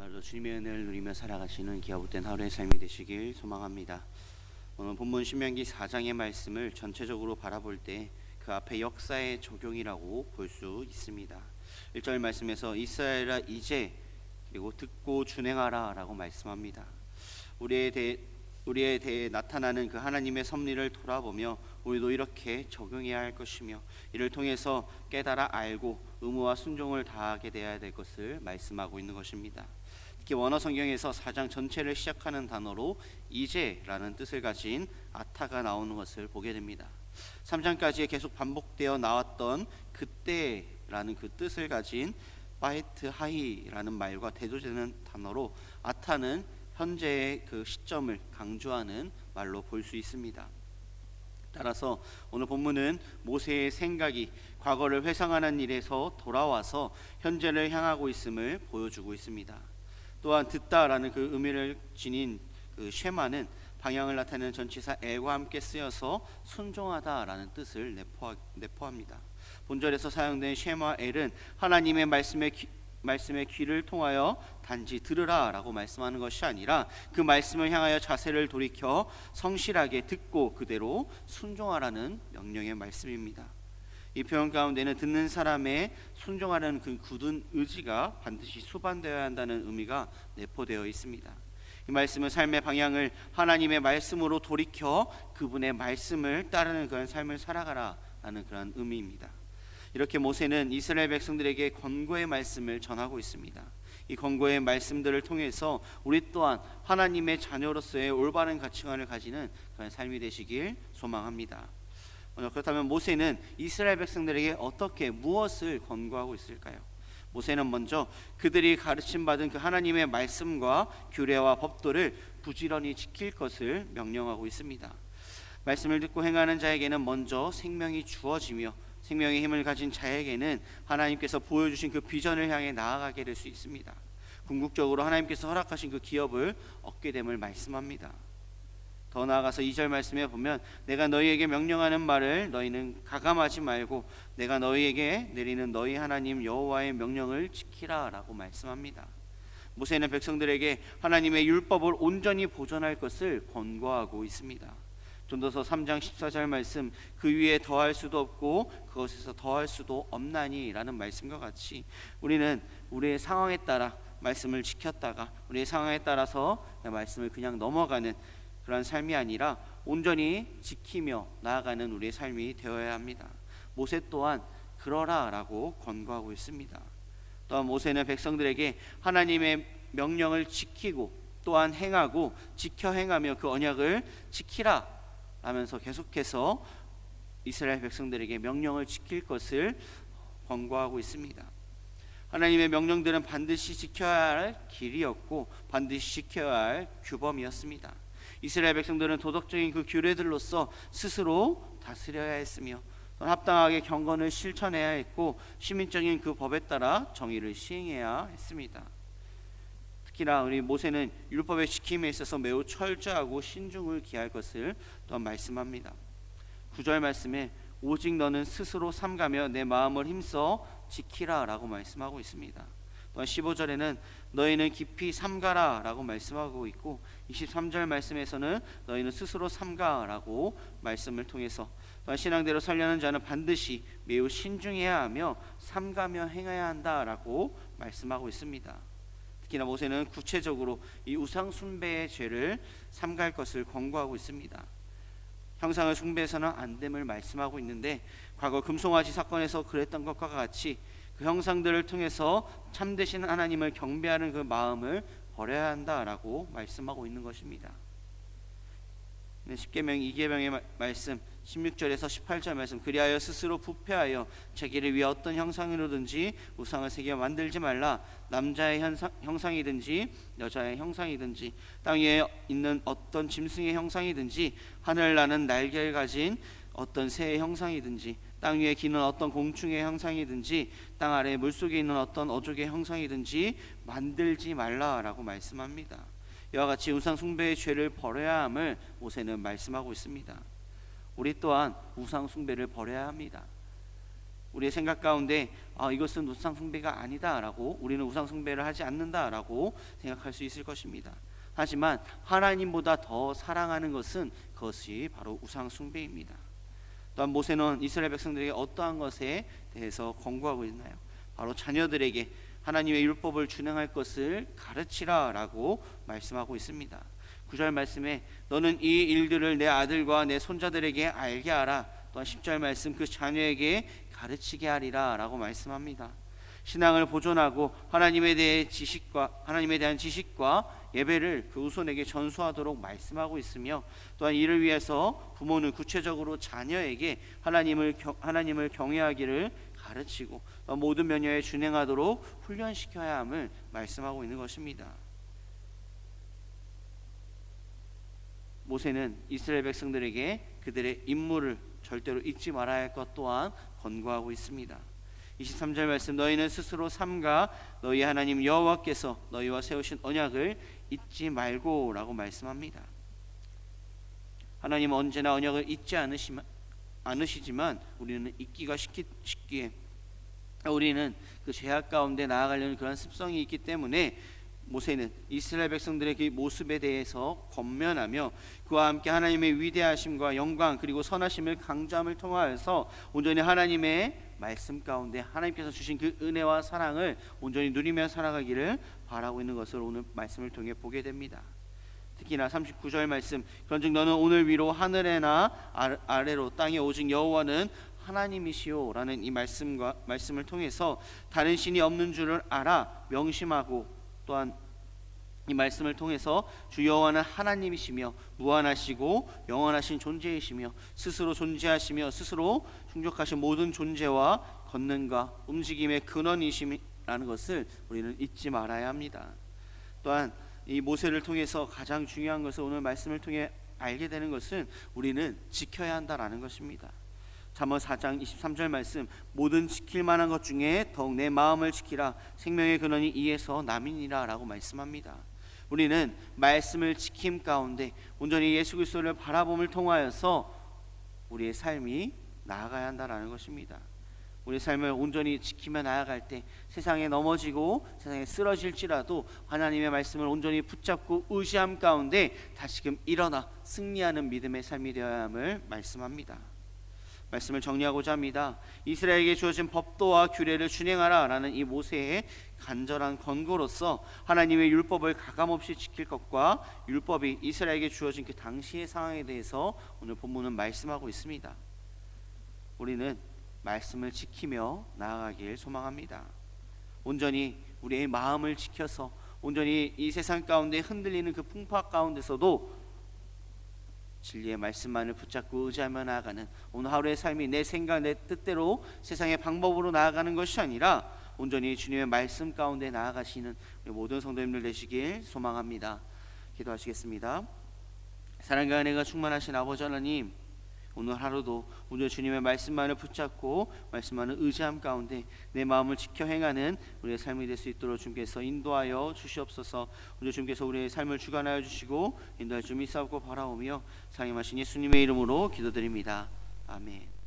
오늘도 주님의 은혜를 누리며 살아가시는 기아못된 하루의 삶이 되시길 소망합니다. 오늘 본문 신명기 4장의 말씀을 전체적으로 바라볼 때 그 앞에 역사의 적용이라고 볼 수 있습니다. 1절 말씀에서 이스라엘아 이제 그리고 듣고 준행하라라고 말씀합니다. 우리에 대해 우리에 대해 나타나는 그 하나님의 섭리를 돌아보며 우리도 이렇게 적용해야 할 것이며 이를 통해서 깨달아 알고 의무와 순종을 다하게 되어야 될 것을 말씀하고 있는 것입니다. 특히 원어 성경에서 4장 전체를 시작하는 단어로 이제라는 뜻을 가진 아타가 나오는 것을 보게 됩니다. 3장까지 계속 반복되어 나왔던 그때라는 그 뜻을 가진 바이트 하이라는 말과 대조되는 단어로 아타는 현재의 그 시점을 강조하는 말로 볼 수 있습니다. 따라서 오늘 본문은 모세의 생각이 과거를 회상하는 일에서 돌아와서 현재를 향하고 있음을 보여주고 있습니다. 또한 듣다라는 그 의미를 지닌 그 쉐마는 방향을 나타내는 전치사 엘과 함께 쓰여서 순종하다라는 뜻을 내포하, 내포합니다. 본절에서 사용된 쉐마 엘은 하나님의 말씀에 귀, 말씀의 귀를 통하여 단지 들으라라고 말씀하는 것이 아니라 그 말씀을 향하여 자세를 돌이켜 성실하게 듣고 그대로 순종하라는 명령의 말씀입니다. 이 표현 가운데는 듣는 사람의 순종하라는 그 굳은 의지가 반드시 수반되어야 한다는 의미가 내포되어 있습니다. 이 말씀은 삶의 방향을 하나님의 말씀으로 돌이켜 그분의 말씀을 따르는 그런 삶을 살아가라라는 그런 의미입니다. 이렇게 모세는 이스라엘 백성들에게 권고의 말씀을 전하고 있습니다. 이 권고의 말씀들을 통해서 우리 또한 하나님의 자녀로서의 올바른 가치관을 가지는 그런 삶이 되시길 소망합니다. 그렇다면 모세는 이스라엘 백성들에게 어떻게 무엇을 권고하고 있을까요? 모세는 먼저 그들이 가르침 받은 그 하나님의 말씀과 규례와 법도를 부지런히 지킬 것을 명령하고 있습니다. 말씀을 듣고 행하는 자에게는 먼저 생명이 주어지며 생명의 힘을 가진 자에게는 하나님께서 보여주신 그 비전을 향해 나아가게 될 수 있습니다. 궁극적으로 하나님께서 허락하신 그 기업을 얻게 됨을 말씀합니다. 더 나아가서 2절 말씀에 보면 내가 너희에게 명령하는 말을 너희는 가감하지 말고 내가 너희에게 내리는 너희 하나님 여호와의 명령을 지키라라고 말씀합니다. 모세는 백성들에게 하나님의 율법을 온전히 보존할 것을 권고하고 있습니다. 전도서 3장 14절 말씀 그 위에 더할 수도 없고 그것에서 더할 수도 없나니라는 말씀과 같이 우리는 우리의 상황에 따라 말씀을 지켰다가 우리의 상황에 따라서 말씀을 그냥 넘어가는 그런 삶이 아니라 온전히 지키며 나아가는 우리의 삶이 되어야 합니다. 모세 또한 그러라라고 권고하고 있습니다. 또한 모세는 백성들에게 하나님의 명령을 지키고 또한 행하고 지켜 행하며 그 언약을 지키라 하면서 계속해서 이스라엘 백성들에게 명령을 지킬 것을 권고하고 있습니다. 하나님의 명령들은 반드시 지켜야 할 길이었고 반드시 지켜야 할 규범이었습니다. 이스라엘 백성들은 도덕적인 그 규례들로서 스스로 다스려야 했으며 합당하게 경건을 실천해야 했고 시민적인 그 법에 따라 정의를 시행해야 했습니다. 특히나 우리 모세는 율법의 지킴에 있어서 매우 철저하고 신중을 기할 것을 또한 말씀합니다. 구절 말씀에 오직 너는 스스로 삼가며 내 마음을 힘써 지키라라고 말씀하고 있습니다. 또한 15절에는 너희는 깊이 삼가라라고 말씀하고 있고 23절 말씀에서는 너희는 스스로 삼가라고 말씀을 통해서 또한 신앙대로 살려는 자는 반드시 매우 신중해야 하며 삼가며 행해야 한다라고 말씀하고 있습니다. 특히나 모세는 구체적으로 이 우상 숭배의 죄를 삼갈 것을 권고하고 있습니다. 형상을 숭배해서는 안 됨을 말씀하고 있는데 과거 금송아지 사건에서 그랬던 것과 같이 그 형상들을 통해서 참되신 하나님을 경배하는 그 마음을 버려야 한다라고 말씀하고 있는 것입니다. 십계명 이계명의 말씀 16절에서 18절 말씀 그리하여 스스로 부패하여 자기를 위해 어떤 형상으로든지 우상을 새겨 만들지 말라 남자의 현상, 형상이든지 여자의 형상이든지 땅 위에 있는 어떤 짐승의 형상이든지 하늘 나는 날개를 가진 어떤 새의 형상이든지 땅 위에 기는 어떤 공충의 형상이든지 땅 아래 물속에 있는 어떤 어족의 형상이든지 만들지 말라라고 말씀합니다. 이와 같이 우상 숭배의 죄를 버려야 함을 모세는 말씀하고 있습니다. 우리 또한 우상 숭배를 버려야 합니다. 우리의 생각 가운데 아, 이것은 우상 숭배가 아니다라고 우리는 우상 숭배를 하지 않는다라고 생각할 수 있을 것입니다. 하지만 하나님보다 더 사랑하는 것은 그것이 바로 우상 숭배입니다. 또한 모세는 이스라엘 백성들에게 어떠한 것에 대해서 권고하고 있나요? 바로 자녀들에게 하나님의 율법을 준행할 것을 가르치라라고 말씀하고 있습니다. 9절 말씀에 너는 이 일들을 내 아들과 내 손자들에게 알게 하라. 또한 10절 말씀 그 자녀에게 가르치게 하리라라고 말씀합니다. 신앙을 보존하고 하나님에 대해 지식과 하나님에 대한 지식과 예배를 그 후손에게 전수하도록 말씀하고 있으며 또한 이를 위해서 부모는 구체적으로 자녀에게 하나님을 경, 하나님을 경외하기를 가르치고 또 모든 면역에 준행하도록 훈련시켜야 함을 말씀하고 있는 것입니다. 모세는 이스라엘 백성들에게 그들의 임무를 절대로 잊지 말아야 할 것 또한 권고하고 있습니다. 23절 말씀 너희는 스스로 삼가 너희 하나님 여호와께서 너희와 세우신 언약을 잊지 말고라고 말씀합니다. 하나님은 언제나 언약을 잊지 않으시만, 않으시지만 우리는 잊기가 쉽기, 쉽기에 우리는 그 죄악 가운데 나아가려는 그런 습성이 있기 때문에 모세는 이스라엘 백성들의 그 모습에 대해서 권면하며 그와 함께 하나님의 위대하심과 영광 그리고 선하심을 강조함을 통하여서 온전히 하나님의 말씀 가운데 하나님께서 주신 그 은혜와 사랑을 온전히 누리며 살아가기를 바라고 있는 것을 오늘 말씀을 통해 보게 됩니다. 특히나 39절 말씀 그런즉 너는 오늘 위로 하늘에나 아래로 땅에 오직 여호와는 하나님이시오라는 이 말씀과 말씀을 통해서 다른 신이 없는 줄을 알아 명심하고 또한 이 말씀을 통해서 주 여호와는 하나님이시며 무한하시고 영원하신 존재이시며 스스로 존재하시며 스스로 충족하신 모든 존재와 권능과 움직임의 근원이심이라는 것을 우리는 잊지 말아야 합니다. 또한 이 모세를 통해서 가장 중요한 것을 오늘 말씀을 통해 알게 되는 것은 우리는 지켜야 한다라는 것입니다. 잠언 4장 23절 말씀 모든 지킬 만한 것 중에 더욱 내 마음을 지키라 생명의 근원이 이에서 남이니라라고 말씀합니다. 우리는 말씀을 지킴 가운데 온전히 예수 그리스도를 바라봄을 통하여서 우리의 삶이 나아가야 한다라는 것입니다. 우리 삶을 온전히 지키며 나아갈 때 세상에 넘어지고 세상에 쓰러질지라도 하나님의 말씀을 온전히 붙잡고 의지함 가운데 다시금 일어나 승리하는 믿음의 삶이 되어야 함을 말씀합니다. 말씀을 정리하고자 합니다. 이스라엘에게 주어진 법도와 규례를 준행하라라는 이 모세의 간절한 권고로서 하나님의 율법을 가감없이 지킬 것과 율법이 이스라엘에게 주어진 그 당시의 상황에 대해서 오늘 본문은 말씀하고 있습니다. 우리는 말씀을 지키며 나아가길 소망합니다. 온전히 우리의 마음을 지켜서 온전히 이 세상 가운데 흔들리는 그 풍파 가운데서도 진리의 말씀만을 붙잡고 의지하며 나아가는 오늘 하루의 삶이 내 생각 내 뜻대로 세상의 방법으로 나아가는 것이 아니라 온전히 주님의 말씀 가운데 나아가시는 모든 성도님들 되시길 소망합니다. 기도하시겠습니다. 사랑과 은혜가 충만하신 아버지 하나님 오늘 하루도 오늘 주님의 말씀만을 붙잡고 말씀만을 의지함 가운데 내 마음을 지켜 행하는 우리의 삶이 될 수 있도록 주님께서 인도하여 주시옵소서. 오늘 주님께서 우리의 삶을 주관하여 주시고 인도할 줄 믿사옵고 바라오며 상임하신 예수님의 이름으로 기도드립니다. 아멘.